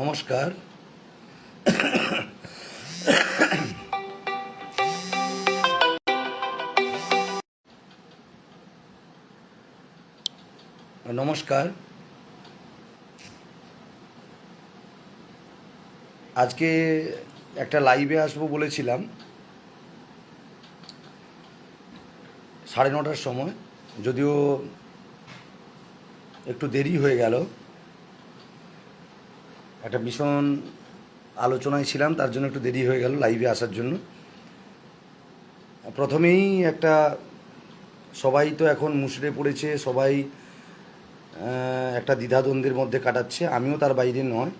নমস্কার। নমস্কার। আজকে একটা লাইভে আসব বলেছিলাম। সাড়ে নটার সময়, যদিও একটু দেরি হয়ে গেল। একটা ভীষণ আলোচনায় ছিলাম, তার জন্য একটু দেরি হয়ে গেল লাইভে আসার জন্য। প্রথমেই একটা, সবাই তো এখন মুশড়ে পড়েছে, সবাই একটা দ্বিধাদ্বন্দ্বের মধ্যে কাটাচ্ছে, আমিও তার বাইরে নয়।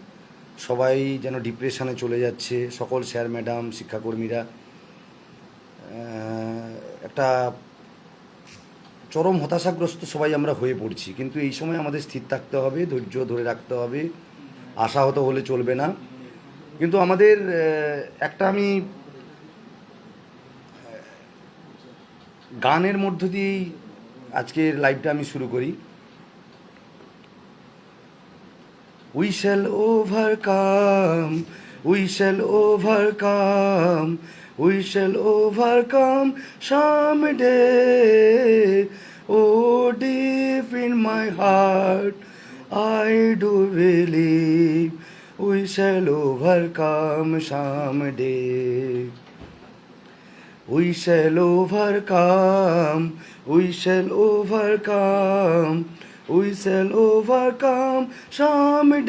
সবাই যেন ডিপ্রেশনে চলে যাচ্ছে, সকল স্যার ম্যাডাম শিক্ষাকর্মীরা একটা চরম হতাশাগ্রস্ত সবাই আমরা হয়ে পড়ছি। কিন্তু এই সময় আমাদের স্থির থাকতে হবে, ধৈর্য ধরে রাখতে হবে। আশাহত হলে চলবে না। কিন্তু আমাদের একটা আমি গানের মধ্য দিয়েই আজকের লাইভটা আমি শুরু করি। We shall overcome we shall overcome we shall overcome someday O deep in my heart I do believe we shall overcome someday. We shall overcome, we shall overcome, we shall overcome someday.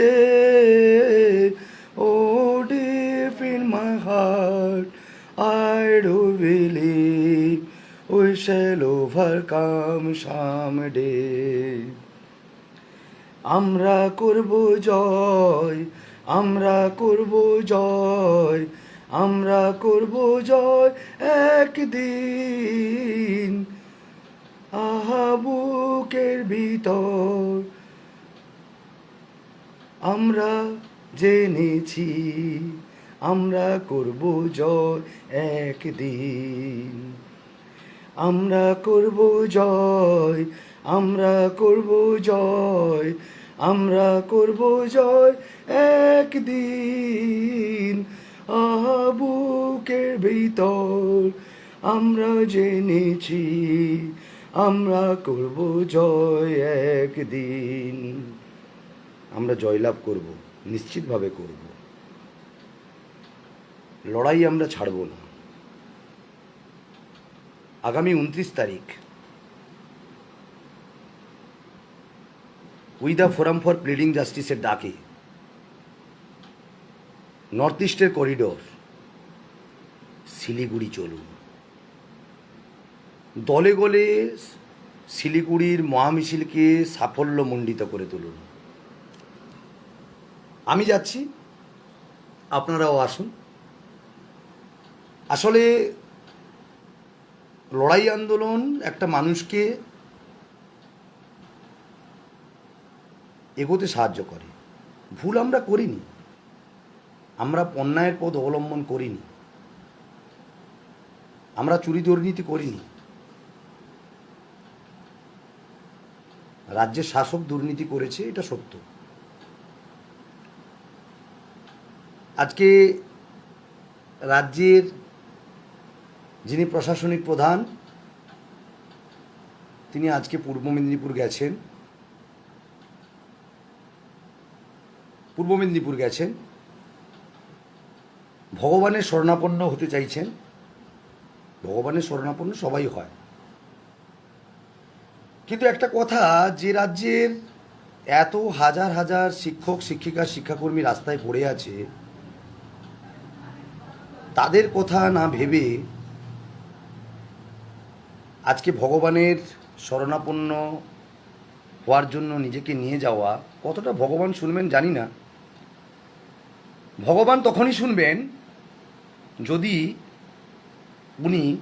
Oh, deep in my heart, I do believe we shall overcome someday. আমরা করব জয়, আমরা করব জয়, আমরা করব জয় একদিন। আহা, বুকের ভিতর আমরা জেনেছি, আমরা করব জয় একদিন। আমরা করব জয় আমরা করব জয়, আমরা করব জয় একদিন। আহা বুকের ভিতর আমরা জেনেছি, আমরা করব জয় একদিন। আমরা জয়লাভ করব, নিশ্চিতভাবে করব। লড়াই আমরা ছাড়ব না। আগামী উনত্রিশ তারিখ we the forum for pleading জাস্টিসের ডাকে। নর্থ ইস্টের করিডোর। শিলিগুড়ি চলুন। দলে গলে শিলিগুড়ির মহামিছিলকে সাফল্যমণ্ডিত করে তুলুন। আমি যাচ্ছি। আপনারাও আসুন। আসলে লড়াই আন্দোলন একটা মানুষকে এগোতে সাহায্য করে। ভুল আমরা করিনি। আমরা অন্যায়ের পথ অবলম্বন করিনি। আমরা চুরি দুর্নীতি করিনি। রাজ্যের শাসক দুর্নীতি করেছে, এটা সত্য। আজকে রাজ্যের যিনি প্রশাসনিক প্রধান, তিনি আজকে পূর্ব মেদিনীপুর গেছেন। পূর্ব মেদিনীপুর গেছেন, ভগবানের শরণাপন্ন হতে চাইছেন, ভগবানের শরণাপন্ন সবাই হয়। কিন্তু একটা কথা, যে রাজ্যের এত হাজার হাজার শিক্ষক, শিক্ষিকা, শিক্ষাকর্মী রাস্তায় পড়ে আছে, তাদের কথা না ভেবে আজকে ভগবানের শরণাপন্ন হওয়ার জন্য নিজেকে নিয়ে যাওয়া কতটা ভগবান শুনবেন জানি না। ভগবান তখনই শুনবেন যদি উনি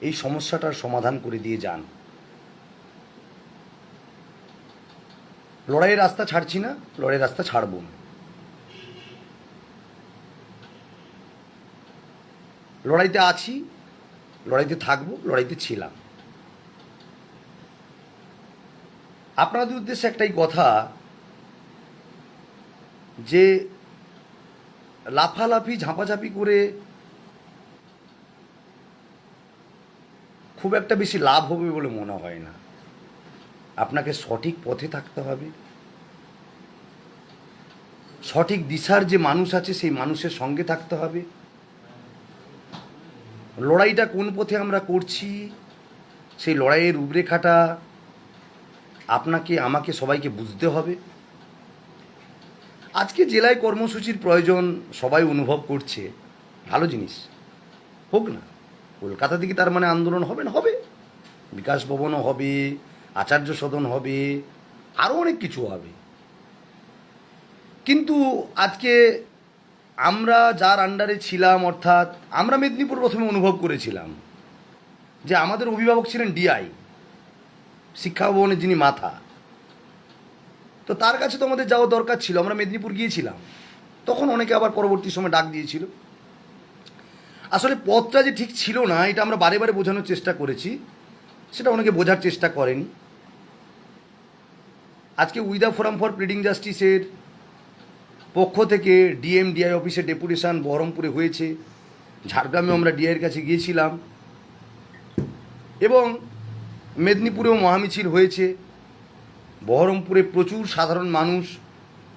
এই সমস্যাটার সমাধান করে দিয়ে যান। লড়াইয়ের রাস্তা ছাড়ছি না, লড়াইয়ের রাস্তা ছাড়ব না। লড়াইতে আছি, লড়াইতে থাকব, লড়াইতে ছিলাম। আপনাদের উদ্দেশ্যে একটাই কথা যে লাফালাফি, ঝাঁপাঝাঁপি করে খুব একটা বেশি লাভ হবে বলে মনে হয় না। আপনাকে সঠিক পথে থাকতে হবে। সঠিক দিশার যে মানুষ আছে, সেই মানুষের সঙ্গে থাকতে হবে। লড়াইটা কোন পথে আমরা করছি, সেই লড়াইয়ের রূপরেখাটা আপনাকে, আমাকে সবাইকে বুঝতে হবে। আজকে জেলায় কর্মসূচির প্রয়োজন সবাই অনুভব করছে, ভালো জিনিস। হোক না, কলকাতা থেকে তার মানে আন্দোলন হবে না? হবে। বিকাশ ভবনও হবে, আচার্য সদন হবে, আরও অনেক কিছু হবে। কিন্তু আজকে আমরা যার আন্ডারে ছিলাম, অর্থাৎ আমরা মেদিনীপুর প্রথমে অনুভব করেছিলাম যে আমাদের অভিভাবক ছিলেন ডিআই শিক্ষা ভবনের যিনি মাথা। তো তার কাছে তো আমাদের যাওয়া দরকার ছিল, আমরা মেদিনীপুর গিয়েছিলাম। তখন অনেকে আবার পরবর্তী সময় ডাক দিয়েছিল। আসলে পথটা যে ঠিক ছিল না, এটা আমরা বারে বারে বোঝানোর চেষ্টা করেছি। সেটা অনেকে বোঝার চেষ্টা করেনি। আজকে উইদা ফোরাম ফর প্রিডিং জাস্টিসের পক্ষ থেকে ডিএম ডিআই অফিসে ডেপুটেশন বহরমপুরে হয়েছে। ঝাড়গ্রামে আমরা ডিআইয়ের কাছে গিয়েছিলাম। এবং মেদিনীপুরেও মহামিছিল হয়েছে। বহরমপুরে প্রচুর সাধারণ মানুষ,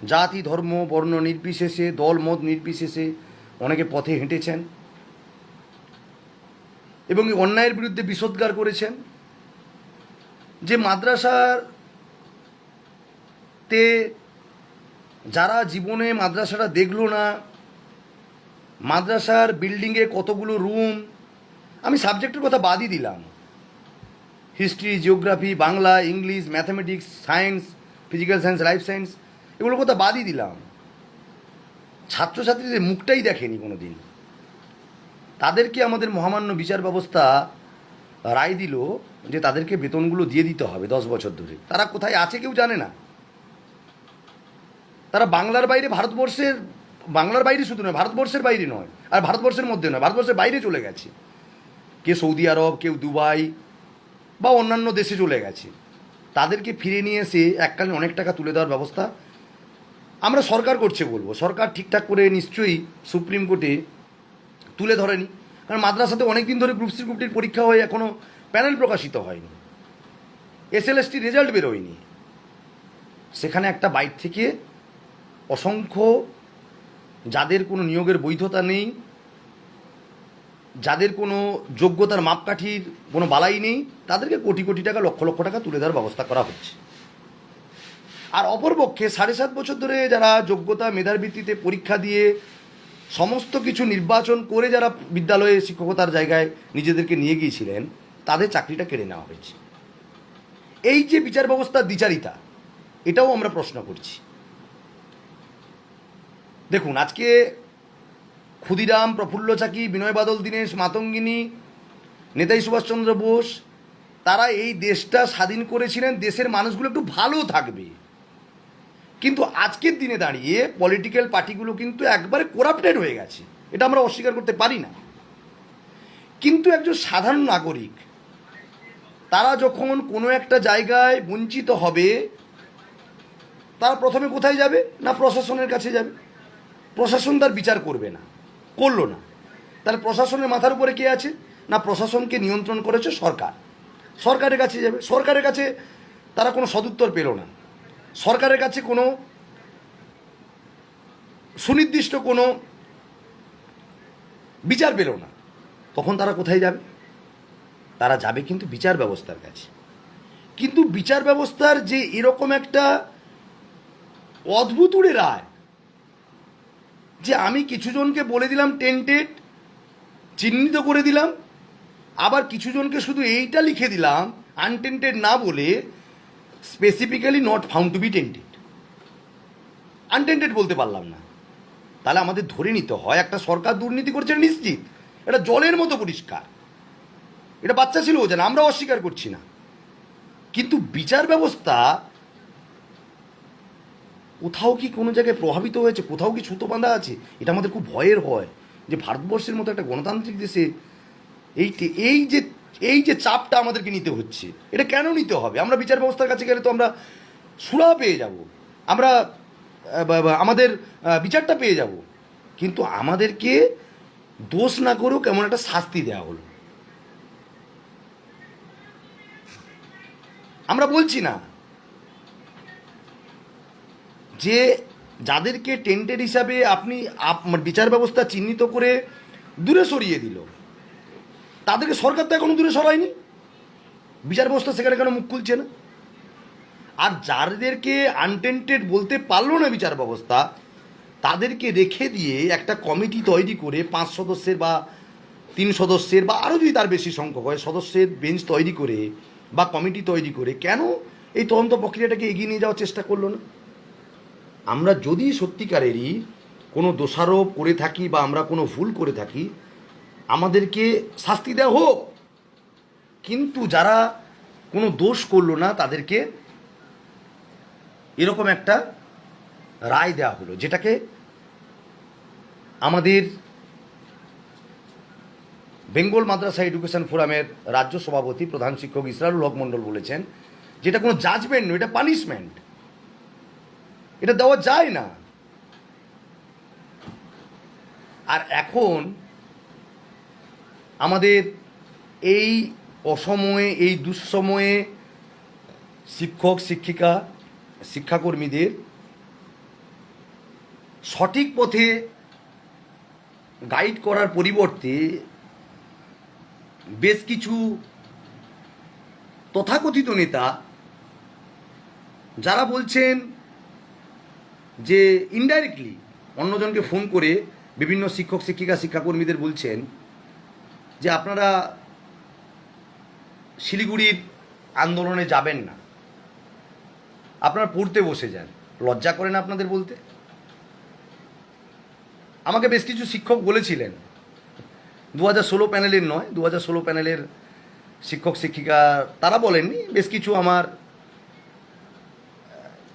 জাতি, ধর্ম, বর্ণ নির্বিশেষে, দল, মত নির্বিশেষে অনেকে পথে হেঁটেছেন এবং অন্যায়ের বিরুদ্ধে বিষোদ্গার করেছেন। যে মাদ্রাসার তে যারা জীবনে মাদ্রাসাটা দেখল না, মাদ্রাসার বিল্ডিংয়ে কতগুলো রুম, আমি সাবজেক্টের কথা বাদই দিলাম। History geography Bangla English mathematics science physical science life science এগুলোর কথা বাদই দিলাম। ছাত্রছাত্রীদের মুখটাই দেখেনি কোনো দিন তাদেরকে আমাদের মহামান্য বিচার ব্যবস্থা রায় দিল যে তাদেরকে বেতনগুলো দিয়ে দিতে হবে দশ বছর ধরে। তারা কোথায় আছে কেউ জানে না। তারা বাংলার বাইরে ভারতবর্ষের, বাংলার বাইরে শুধু নয়, ভারতবর্ষের বাইরে নয়, আর ভারতবর্ষের মধ্যে নয়, ভারতবর্ষের বাইরে চলে গেছে। কে সৌদি আরব কেউ দুবাই বা অন্যান্য দেশে চলে গেছে। তাদেরকে ফিরে নিয়ে এসে এককালীন অনেক টাকা তুলে দেওয়ার ব্যবস্থা আমরা সরকার করছে বলব। সরকার ঠিকঠাক করে নিশ্চয়ই সুপ্রিম কোর্টে তুলে ধরেনি। কারণ মাদ্রাসাতে অনেক দিন ধরে গ্রুপ সি গ্রুপটির পরীক্ষা হয়ে এখনও প্যানেল প্রকাশিত হয়নি। এসএলএসটি রেজাল্ট বেরোয়নি। সেখানে একটা বাইট থেকে অসংখ্য যাদের কোনো নিয়োগের বৈধতা নেই যাদের কোনো যোগ্যতার মাপকাঠির কোনো বালাই নেই, তাদেরকে কোটি কোটি টাকা, লক্ষ লক্ষ টাকা তুলে দেওয়ার ব্যবস্থা করা হচ্ছে। আর অপরপক্ষে সাড়ে সাত বছর ধরে যারা যোগ্যতা, মেধার ভিত্তিতে পরীক্ষা দিয়ে সমস্ত কিছু নির্বাচন করে যারা বিদ্যালয়ে শিক্ষকতার জায়গায় নিজেদেরকে নিয়ে গিয়েছিলেন, তাদের চাকরিটা কেড়ে নেওয়া হয়েছে। এই যে বিচার ব্যবস্থার দ্বিচারিতা, এটাও আমরা প্রশ্ন করছি। দেখুন, আজকে ক্ষুদিরাম, প্রফুল্ল চাকি, বিনয় বাদল, দীনেশ, মাতঙ্গিনী, নেতাজি সুভাষচন্দ্র বোস, তারা এই দেশটা স্বাধীন করেছিলেন, দেশের মানুষগুলো একটু ভালো থাকবে। কিন্তু আজকের দিনে দাঁড়িয়ে পলিটিক্যাল পার্টিগুলো কিন্তু একবারে করাপ্টেড হয়ে গেছে। এটা আমরা অস্বীকার করতে পারি না। কিন্তু একজন সাধারণ নাগরিক, তারা যখন কোনো একটা জায়গায় বঞ্চিত হবে, তারা প্রথমে কোথায় যাবে? না প্রশাসনের কাছে যাবে? প্রশাসন তার বিচার করবে না। করল না। তাহলে প্রশাসনের মাথার উপরে কে আছে? না প্রশাসনকে নিয়ন্ত্রণ করেছে সরকার। সরকারের কাছে যাবে। সরকারের কাছে তারা কোনো সদুত্তর পেল না। সরকারের কাছে কোনো সুনির্দিষ্ট কোনো বিচার পেল না। তখন তারা কোথায় যাবে? তারা যাবে কিন্তু বিচার ব্যবস্থার কাছে। কিন্তু বিচার ব্যবস্থার যে এরকম একটা অদ্ভুত উড়ে রায় যে আমি কিছুজনকে বলে দিলাম টেন্টেড চিহ্নিত করে দিলাম, আবার কিছুজনকে শুধু এইটা লিখে দিলাম আনটেন্টেড না বলে specifically not found to be tainted untainted বলতে পারলাম না। তাহলে আমাদের ধরে নিতে হয়, একটা সরকার দুর্নীতি করছে নিশ্চিত। এটা জলের মতো পরিষ্কার। এটা বাচ্চা ছিল বোঝেন আমরা অস্বীকার করছি না। কিন্তু বিচার ব্যবস্থা কোথাও কি কোনো জায়গায় প্রভাবিত হয়েছে? কোথাও কি ছুতো বাঁধা আছে? এটা আমাদের খুব ভয়ের হয় যে ভারতবর্ষের মতো একটা গণতান্ত্রিক দেশে এই এই যে এই যে চাপটা আমাদেরকে নিতে হচ্ছে, এটা কেন নিতে হবে? আমরা বিচার ব্যবস্থার কাছে গেলে তো আমরা সুরা পেয়ে যাব। আমরা আমাদের বিচারটা পেয়ে যাব। কিন্তু আমাদেরকে দোষ না করেও কেমন একটা শাস্তি দেওয়া হলো। আমরা বলছি না। যে যাদেরকে টেন্টেড হিসাবে আপনি আপ- মানে বিচার ব্যবস্থা চিহ্নিত করে দূরে সরিয়ে দিল, তাদেরকে সরকার তো এখনও দূরে সরায়নি। বিচার ব্যবস্থা সেখানে কেন মুখ খুলছে না? আর যাদেরকে আনটেন্টেড বলতে পারল না বিচার ব্যবস্থা, তাদেরকে রেখে দিয়ে একটা কমিটি তৈরি করে পাঁচ সদস্যের বা তিন সদস্যের বা আরও যদি তার বেশি সংখ্যক হয়, সদস্যের বেঞ্চ তৈরি করে বা কমিটি তৈরি করে, কেন এই তদন্ত প্রক্রিয়াটাকে এগিয়ে নিয়ে যাওয়ার চেষ্টা করল না? আমরা যদি সত্যিকারেরই কোনো দোষারোপ করে থাকি বা আমরা কোনো ভুল করে থাকি, আমাদেরকে শাস্তি দেওয়া হোক। কিন্তু যারা কোনো দোষ করল না, তাদেরকে এরকম একটা রায় দেওয়া হলো, যেটাকে আমাদের বেঙ্গল মাদ্রাসা এডুকেশন ফোরামের রাজ্য সভাপতি প্রধান শিক্ষক ইসরারুল হক মণ্ডল বলেছেন, যেটা কোনো জাজমেন্ট নয়, এটা পানিশমেন্ট এটা দেওয়া যায় না। আর এখন আমাদের এই অসময়ে, এই দুঃসময়ে শিক্ষক, শিক্ষিকা, শিক্ষাকর্মীদের সঠিক পথে গাইড করার পরিবর্তে বেশ কিছু তথাকথিত নেতা যারা বলছেন যে ইনডাইরেক্টলি অন্যজনকে ফোন করে বিভিন্ন শিক্ষক, শিক্ষিকা, শিক্ষাকর্মীদের বলছেন যে আপনারা শিলিগুড়ির আন্দোলনে যাবেন না। আপনারা পড়তে বসে যান। লজ্জা করে না আপনাদের বলতে? আমাকে বেশ কিছু শিক্ষক বলেছিলেন। দু হাজার ষোলো প্যানেলের নয় দু হাজার ষোলো প্যানেলের শিক্ষক, শিক্ষিকা তারা বলেননি। বেশ কিছু আমার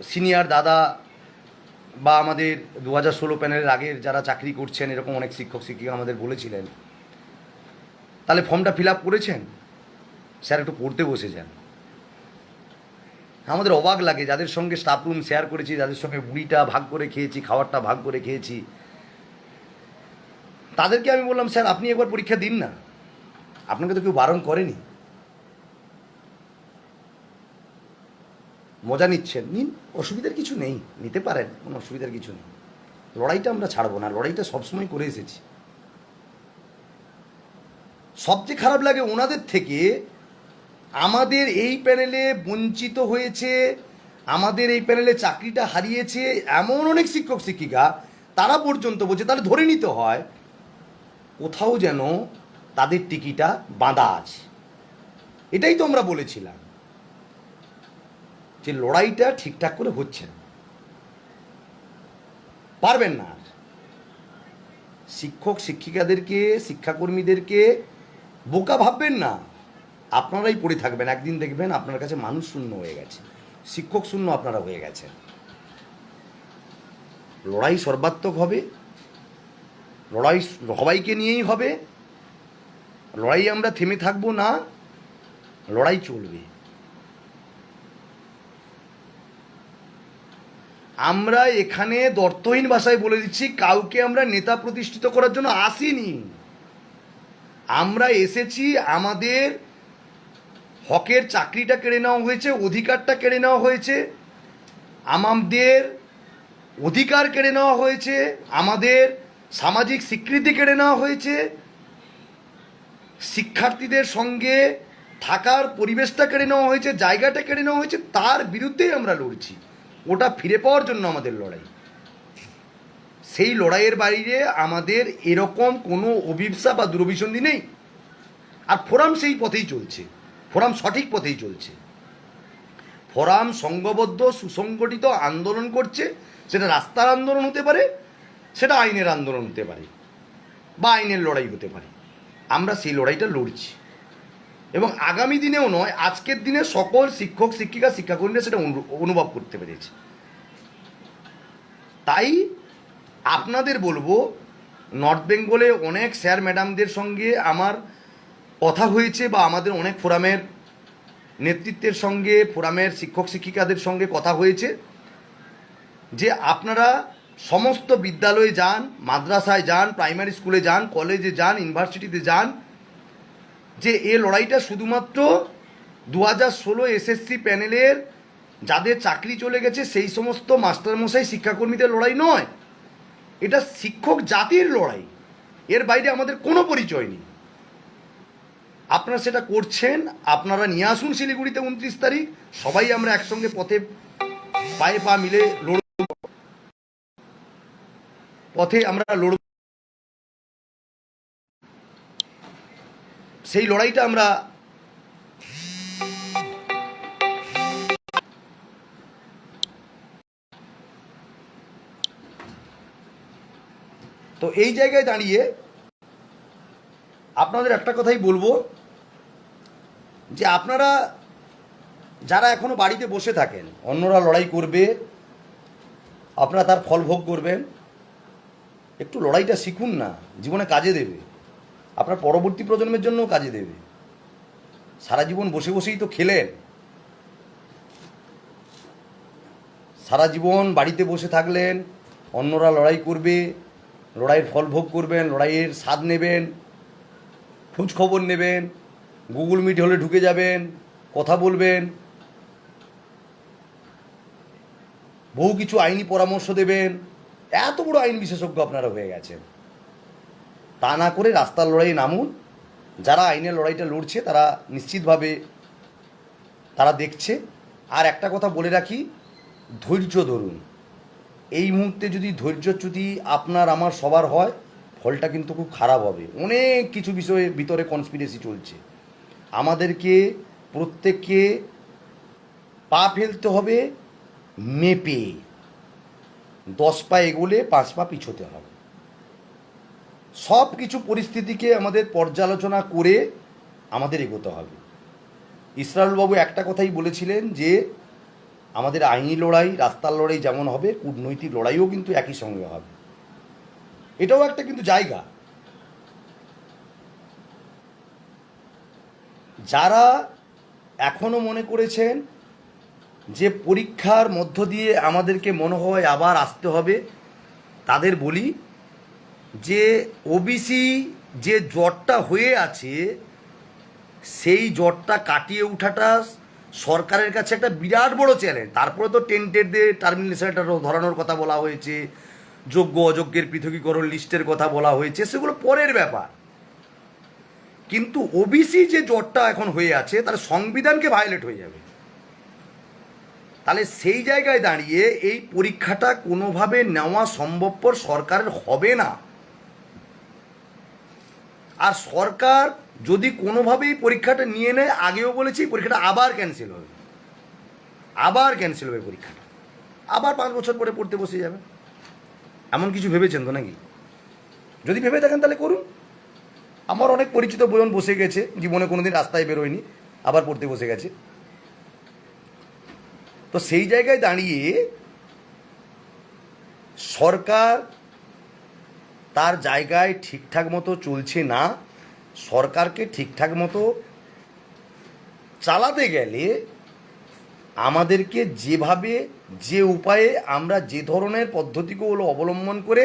সিনিয়র দাদা বা আমাদের দু হাজার ষোলো প্যানেলের আগের যারা চাকরি করছেন, এরকম অনেক শিক্ষক, শিক্ষিকা আমাদের বলেছিলেন। তাহলে ফর্মটা ফিল আপ করেছেন? স্যার, একটু পড়তে বসে যান। আমাদের অবাক লাগে, যাদের সঙ্গে স্টাফ রুম শেয়ার করেছি, যাদের সঙ্গে বুড়িটা ভাগ করে খেয়েছি, খাবারটা ভাগ করে খেয়েছি। তাদেরকে আমি বললাম, স্যার, আপনি একবার পরীক্ষা দিন না। আপনাকে তো কেউ বারণ করেনি। মজা নিচ্ছেন। নিন, অসুবিধার কিছু নেই, নিতে পারেন, কোনো অসুবিধার কিছু নেই। লড়াইটা আমরা ছাড়বো না, লড়াইটা সবসময় করে এসেছি। সবচেয়ে খারাপ লাগে ওনাদের থেকে, আমাদের এই প্যানেলে বঞ্চিত হয়েছে, আমাদের এই প্যানেলে চাকরিটা হারিয়েছে, এমন অনেক শিক্ষক, শিক্ষিকা, তারা পর্যন্ত বলছে, তাহলে ধরে নিতে হয়, কোথাও যেন তাদের টিকিটা বাঁধা আছে। এটাই তো আমরা বলেছিলাম। যে লড়াইটা ঠিকঠাক করে হচ্ছে না। পারবেন না শিক্ষক শিক্ষিকাদেরকে, শিক্ষাকর্মীদেরকে বোকা ভাববেন না। আপনারাই পড়ে থাকবেন। একদিন দেখবেন আপনার কাছে মানুষ শূন্য হয়ে গেছে। শিক্ষক শূন্য আপনারা হয়ে গেছেন। লড়াই সর্বাত্মক হবে। লড়াই সবাইকে নিয়েই হবে। লড়াই আমরা থেমে থাকব না। লড়াই চলবে। আমরা এখানে দর্তহীন ভাষায় বলে দিচ্ছি, কাউকে আমরা নেতা প্রতিষ্ঠিত করার জন্য আসিনি। আমরা এসেছি, আমাদের হকের চাকরিটা কেড়ে নেওয়া হয়েছে, অধিকারটা কেড়ে নেওয়া হয়েছে, আমাদের অধিকার কেড়ে নেওয়া হয়েছে, আমাদের সামাজিক স্বীকৃতি কেড়ে নেওয়া হয়েছে, শিক্ষার্থীদের সঙ্গে থাকার পরিবেশটা কেড়ে নেওয়া হয়েছে, জায়গাটা কেড়ে নেওয়া হয়েছে, তার বিরুদ্ধেই আমরা লড়ছি। ওটা ফিরে পাওয়ার জন্য আমাদের লড়াই। সেই লড়াইয়ের বাইরে আমাদের এরকম কোনো অভিপ্সা বা দুরভিসন্ধি নেই। আর ফোরাম সেই পথেই চলছে। ফোরাম সঠিক পথেই চলছে। ফোরাম সংঘবদ্ধ সুসংগঠিত আন্দোলন করছে। সেটা রাস্তার আন্দোলন হতে পারে, সেটা আইনের আন্দোলন হতে পারে। বা আইনের লড়াই হতে পারে। আমরা সেই লড়াইটা লড়ছি। এবং আগামী দিনেও নয়, আজকের দিনে সকল শিক্ষক, শিক্ষিকা, শিক্ষাকর্মীরা সেটা অনু- অনুভব করতে পেরেছে। তাই আপনাদের বলব, নর্থ বেঙ্গলে অনেক স্যার ম্যাডামদের সঙ্গে আমার কথা হয়েছে বা আমাদের অনেক ফোরামের নেতৃত্বের সঙ্গে, ফোরামের শিক্ষক, শিক্ষিকাদের সঙ্গে কথা হয়েছে যে আপনারা সমস্ত বিদ্যালয়ে যান, মাদ্রাসায় যান, প্রাইমারি স্কুলে যান, কলেজে যান, ইউনিভার্সিটিতে যান যে এ লড়াইটা শুধুমাত্র দু হাজার ষোলো এসএসসি প্যানেলের যাদের চাকরি চলে গেছে, সেই সমস্ত মাস্টারমশাই, শিক্ষাকর্মীদের লড়াই নয়। এটা শিক্ষক জাতির লড়াই। এর বাইরে আমাদের কোনো পরিচয় নেই। আপনারা সেটা করছেন, আপনারা নিয়ে আসুন শিলিগুড়িতে উনত্রিশ তারিখ। সবাই আমরা একসঙ্গে পথে পায়ে পা মিলে লড়ব। পথে আমরা লড়ব। সেই লড়াইটা আমরা তো এই জায়গায় দাঁড়িয়ে আপনাদের একটা কথাই বলব, যে আপনারা যারা এখনও বাড়িতে বসে থাকেন, অন্যরা লড়াই করবে, আপনারা তার ফল ভোগ করবেন, একটু লড়াইটা শিখুন না, জীবনে কাজে দেবে। আপনার পরবর্তী প্রজন্মের জন্যও কাজে দেবে। সারা জীবন বসে বসেই তো খেলেন। সারা জীবন বাড়িতে বসে থাকলেন, অন্যরা লড়াই করবে, লড়াইয়ের ফল ভোগ করবেন, লড়াইয়ের স্বাদ নেবেন খোঁজ খবর নেবেন, গুগল মিট হলে ঢুকে যাবেন, কথা বলবেন, বহু কিছু আইনি পরামর্শ দেবেন। এত বড় আইন বিশেষজ্ঞ আপনারা হয়ে গেছেন। তা না করে রাস্তার লড়াইয়ে নামুন। যারা আইনের লড়াইটা লড়ছে, তারা নিশ্চিতভাবে তারা দেখছে। আর একটা কথা বলে রাখি, ধৈর্য ধরুন। এই মুহূর্তে যদি ধৈর্যচ্যুতি আপনার, আমার, সবার হয়, ফলটা কিন্তু খুব খারাপ হবে। অনেক কিছু বিষয়ে ভিতরে কনস্পিরেসি চলছে। আমাদেরকে প্রত্যেককে পা ফেলতে হবে, মেপে। দশ পা এগোলে পাঁচ পা পিছোতে হবে। সব কিছু পরিস্থিতিকে আমাদের পর্যালোচনা করে আমাদের এগোতে হবে। ইসরায়েলবাবু একটা কথাই বলেছিলেন যে, আমাদের আইনি লড়াই, রাস্তার লড়াই যেমন হবে, কূটনৈতিক লড়াইও কিন্তু একই সঙ্গে হবে। এটাও একটা কিন্তু জায়গা। যারা এখনও মনে করেছেন যে পরীক্ষার মধ্য দিয়ে আমাদেরকে মনে হয় আবার আসতে হবে, তাদের বলি যে ওবিসি যে জ্বরটা হয়ে আছে, সেই জ্বরটা কাটিয়ে ওঠাটা সরকারের কাছে একটা বিরাট বড় চ্যালেঞ্জ তারপরে তো টেন্টের দিয়ে টার্মিনেশনটা ধরানোর কথা বলা হয়েছে, যোগ্য অযোগ্যের পৃথকীকরণ লিস্টের কথা বলা হয়েছে, সেগুলো পরের ব্যাপার। কিন্তু ওবিসি যে জটটা এখন হয়ে আছে, তার সংবিধানকে ভায়োলেট হয়ে যাবে। তাহলে সেই জায়গায় দাঁড়িয়ে এই পরীক্ষাটা কোনোভাবে নেওয়া সম্ভবপর সরকারের হবে না। আর সরকার যদি কোনোভাবেই পরীক্ষাটা নিয়ে নেয়, আগেও বলেছি, পরীক্ষাটা আবার ক্যান্সেল হবে। আবার ক্যান্সেল হবে পরীক্ষাটা। আবার পাঁচ বছর পরে পড়তে বসে যাবে। এমন কিছু ভেবেছেন তো নাকি? যদি ভেবে থাকেন তাহলে করুন। আমার অনেক পরিচিত বোন বসে গেছে, জীবনে কোনোদিন রাস্তায় বেরোয়নি, আবার পড়তে বসে গেছে। তো সেই জায়গায় দাঁড়িয়ে সরকার তার জায়গায় ঠিকঠাক মতো চলছে না, সরকারকে ঠিকঠাক মতো চালাতে গেলে আমাদেরকে যেভাবে, যে উপায়ে আমরা যে ধরনের পদ্ধতিগুলো অবলম্বন করে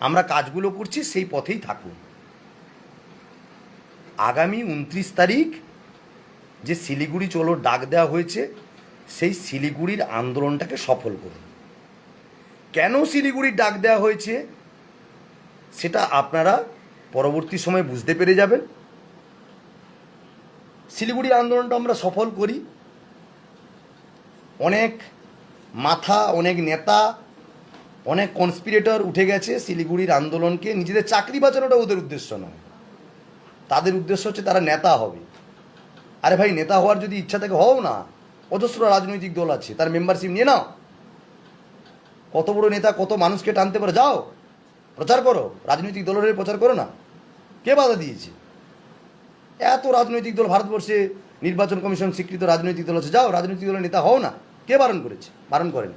আমরা কাজগুলো করছি সেই পথেই থাকুন। আগামী উনত্রিশ তারিখ যে শিলিগুড়ি চলো ডাক দেওয়া হয়েছে, সেই শিলিগুড়ির আন্দোলনটাকে সফল করুন। কেন শিলিগুড়ির ডাক দেওয়া হয়েছে? সেটা আপনারা পরবর্তী সময় বুঝতে পেরে যাবেন। শিলিগুড়ির আন্দোলনটা আমরা সফল করি। অনেক মাথা, অনেক নেতা, অনেক কনস্পিরেটর উঠে গেছে শিলিগুড়ির আন্দোলনকে। নিজেদের চাকরি বাঁচানোটা ওদের উদ্দেশ্য নয়। তাদের উদ্দেশ্য হচ্ছে তারা নেতা হবে। আরে ভাই, নেতা হওয়ার যদি ইচ্ছা থাকে, হও না। অজস্র রাজনৈতিক দল আছে, তার মেম্বারশিপ নিয়ে নাও। কত বড় নেতা, কত মানুষকে টানতে পারে, যাও। প্রচার করো, রাজনৈতিক দলের প্রচার করো না। কে বাধা দিয়েছে? এত রাজনৈতিক দল ভারতবর্ষে নির্বাচন কমিশন স্বীকৃত রাজনৈতিক দল আছে। যাও, রাজনৈতিক দলের নেতা হও না। কে বারণ করেছে? বারণ করেন।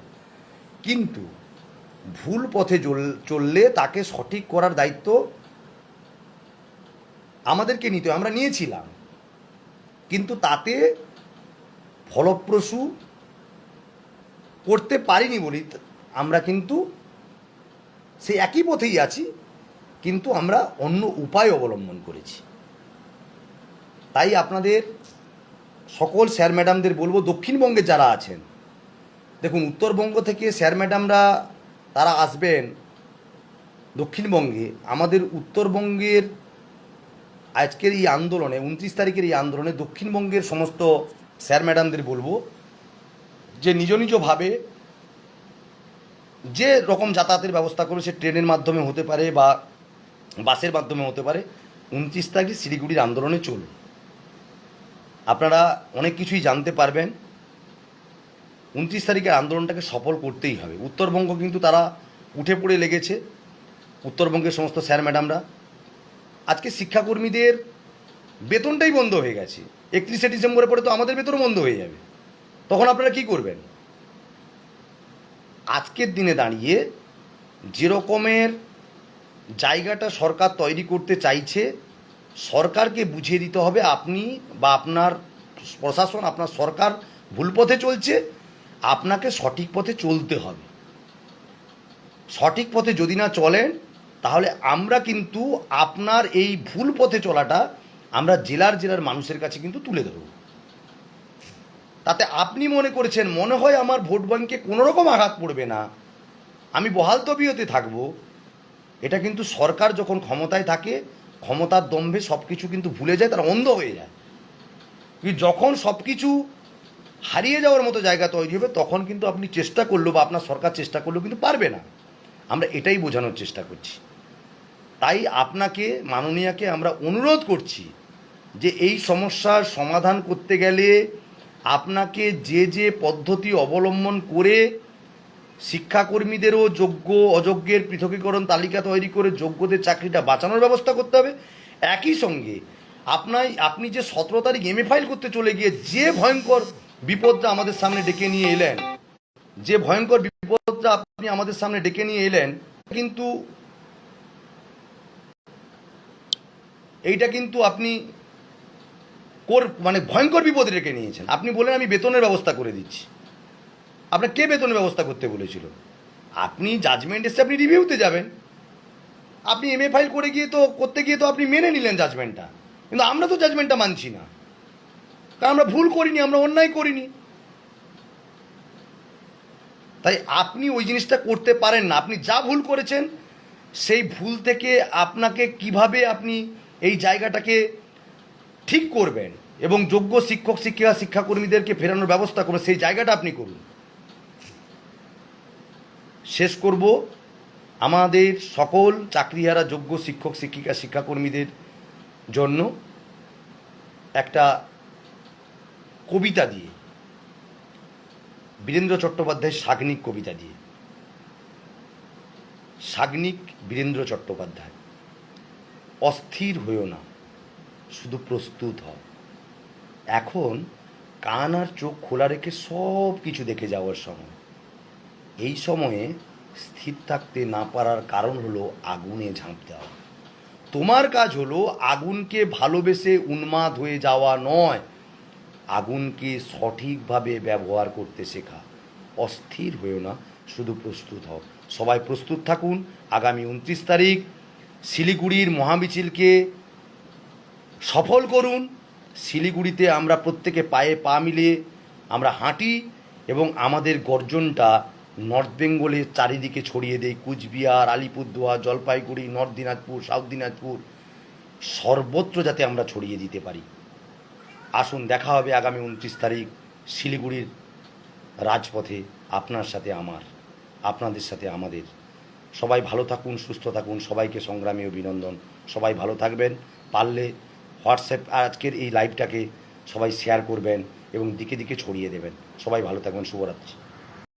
কিন্তু ভুল পথে চল- চললে তাকে সঠিক করার দায়িত্ব আমাদেরকে নিতে আমরা নিয়েছিলাম। কিন্তু তাতে ফলপ্রসূ করতে পারিনি বলি আমরা কিন্তু সেই একই পথেই আছি, কিন্তু আমরা অন্য উপায় অবলম্বন করেছি। তাই আপনাদের সকল স্যার ম্যাডামদের বলব, দক্ষিণবঙ্গে যারা আছেন, দেখুন, উত্তরবঙ্গ থেকে স্যার ম্যাডামরা তারা আসবেন দক্ষিণবঙ্গে। আমাদের উত্তরবঙ্গের আজকের এই আন্দোলনে, উনত্রিশ তারিখের এই আন্দোলনে দক্ষিণবঙ্গের সমস্ত স্যার ম্যাডামদের বলব, যে নিজ নিজভাবে যে রকম যাতায়াতের ব্যবস্থা করে সে ট্রেনের মাধ্যমে হতে পারে বা বাসের মাধ্যমে হতে পারে, উনত্রিশ তারিখ শিলিগুড়ির আন্দোলনে চলুন। আপনারা অনেক কিছুই জানতে পারবেন। উনত্রিশ তারিখের আন্দোলনটাকে সফল করতেই হবে। উত্তরবঙ্গ কিন্তু তারা উঠে পড়ে লেগেছে। উত্তরবঙ্গের সমস্ত স্যার, ম্যাডামরা। আজকে শিক্ষাকর্মীদের বেতনটাই বন্ধ হয়ে গেছে। একত্রিশে ডিসেম্বরের পরে তো আমাদের বেতন বন্ধ হয়ে যাবে। তখন আপনারা কি করবেন? আজকের দিনে দাঁড়িয়ে যেরকমের জায়গাটা সরকার তৈরি করতে চাইছে, সরকারকে বুঝিয়ে দিতে হবে আপনি বা আপনার প্রশাসন, আপনার সরকার ভুল পথে চলছে, আপনাকে সঠিক পথে চলতে হবে। সঠিক পথে যদি না চলেন, তাহলে আমরা কিন্তু আপনার এই ভুল পথে চলাটা আমরা জেলার জেলার মানুষের কাছে কিন্তু তুলে ধরব। তাতে আপনি মনে করেছেন মনে হয় আমার ভোট ব্যাংকে কোনো রকম আঘাত পড়বে না। আমি বহাল তবিয়তে থাকব। এটা কিন্তু সরকার যখন ক্ষমতায় থাকে, ক্ষমতার দম্ভে সব কিছু কিন্তু ভুলে যায়, তারা অন্ধ হয়ে যায়। যখন সব কিছু হারিয়ে যাওয়ার মতো জায়গা তৈরি হবে, তখন কিন্তু আপনি চেষ্টা করলেও বা আপনার সরকার চেষ্টা করলেও কিন্তু পারবে না। আমরা এটাই বোঝানোর চেষ্টা করছি। তাই আপনাকে, মাননীয়াকে আমরা অনুরোধ করছি যে এই সমস্যার সমাধান করতে গেলে আপনাকে যে যে পদ্ধতি অবলম্বন করে শিক্ষাকর্মীদেরও যোগ্য, অযোগ্যের পৃথকীকরণ তালিকা তৈরি করে যোগ্যদের চাকরিটা বাঁচানোর ব্যবস্থা করতে হবে। একই সঙ্গে আপনার, আপনি যে সতেরো তারিখ এমএ ফাইল করতে চলে গিয়ে যে ভয়ঙ্কর বিপদটা আমাদের সামনে ডেকে নিয়ে এলেন, যে ভয়ঙ্কর বিপদটা আপনি আমাদের সামনে ডেকে নিয়ে এলেন, কিন্তু এইটা কিন্তু আপনি কোর মানে ভয়ঙ্কর বিপদ রেখে নিয়েছেন। আপনি বলেন আমি বেতনের ব্যবস্থা করে দিচ্ছি। আপনার কে বেতনের ব্যবস্থা করতে বলেছিল? আপনি জাজমেন্ট এসে আপনি রিভিউতে যাবেন। আপনি এমএ ফাইল করে গিয়ে তো, করতে গিয়ে তো আপনি মেনে নিলেন জাজমেন্টটা কিন্তু আমরা তো জাজমেন্টটা মানছি না। কারণ আমরা ভুল করিনি, আমরা অন্যায় করিনি। তাই আপনি ওই জিনিসটা করতে পারেন না। আপনি যা ভুল করেছেন, সেই ভুল থেকে আপনাকে কীভাবে আপনি এই জায়গাটাকে ঠিক করবেন এবং যোগ্য শিক্ষক, শিক্ষিকা, শিক্ষাকর্মীদেরকে ফেরানোর ব্যবস্থা করবেন সেই জায়গাটা আপনি করুন। শেষ করব, আমাদের সকল চাকরিহারা যোগ্য শিক্ষক, শিক্ষিকা, শিক্ষাকর্মীদের জন্য একটা কবিতা দিয়ে, বীরেন্দ্র চট্টোপাধ্যায়ের সাগ্নিক কবিতা দিয়ে। সাগ্নিক বীরেন্দ্র চট্টোপাধ্যায়, অস্থির হইও না। শুধু প্রস্তুত হও। এখন কান আর চোখ খোলা রেখে সব কিছু দেখে যাওয়ার সময়। এই সময়ে স্থির থাকতে না পারার কারণ হলো আগুনে ঝাঁপ দেওয়া। তোমার কাজ হলো আগুনকে ভালোবেসে উন্মাদ হয়ে যাওয়া নয়, আগুনকে সঠিকভাবে ব্যবহার করতে শেখা। অস্থির হয়েও না, শুধু প্রস্তুত হও। সবাই প্রস্তুত থাকুন। আগামী উনত্রিশ তারিখ শিলিগুড়ির মহামিছিলকে সফল করুন। শিলিগুড়িতে আমরা প্রত্যেকে পায়ে পা মিলিয়ে আমরা হাঁটি এবং আমাদের গর্জনটা নর্থ বেঙ্গলের চারিদিকে ছড়িয়ে দেই। কুচবিহার, আলিপুরদুয়ার, জলপাইগুড়ি, নর্থ দিনাজপুর, সাউথ দিনাজপুর, সর্বত্র যাতে আমরা ছড়িয়ে দিতে পারি। আসুন, দেখা হবে আগামী উনত্রিশ তারিখ শিলিগুড়ির রাজপথে আপনার সাথে আমার, আপনাদের সাথে আমাদের। সবাই ভালো থাকুন, সুস্থ থাকুন, সবাইকে সংগ্রামী অভিনন্দন। সবাই ভালো থাকবেন, পারলে হোয়াটসঅ্যাপ আজকের এই লাইভটাকে সবাই শেয়ার করবেন এবং দিকে দিকে ছড়িয়ে দেবেন। সবাই ভালো থাকবেন, শুভরাত্রি।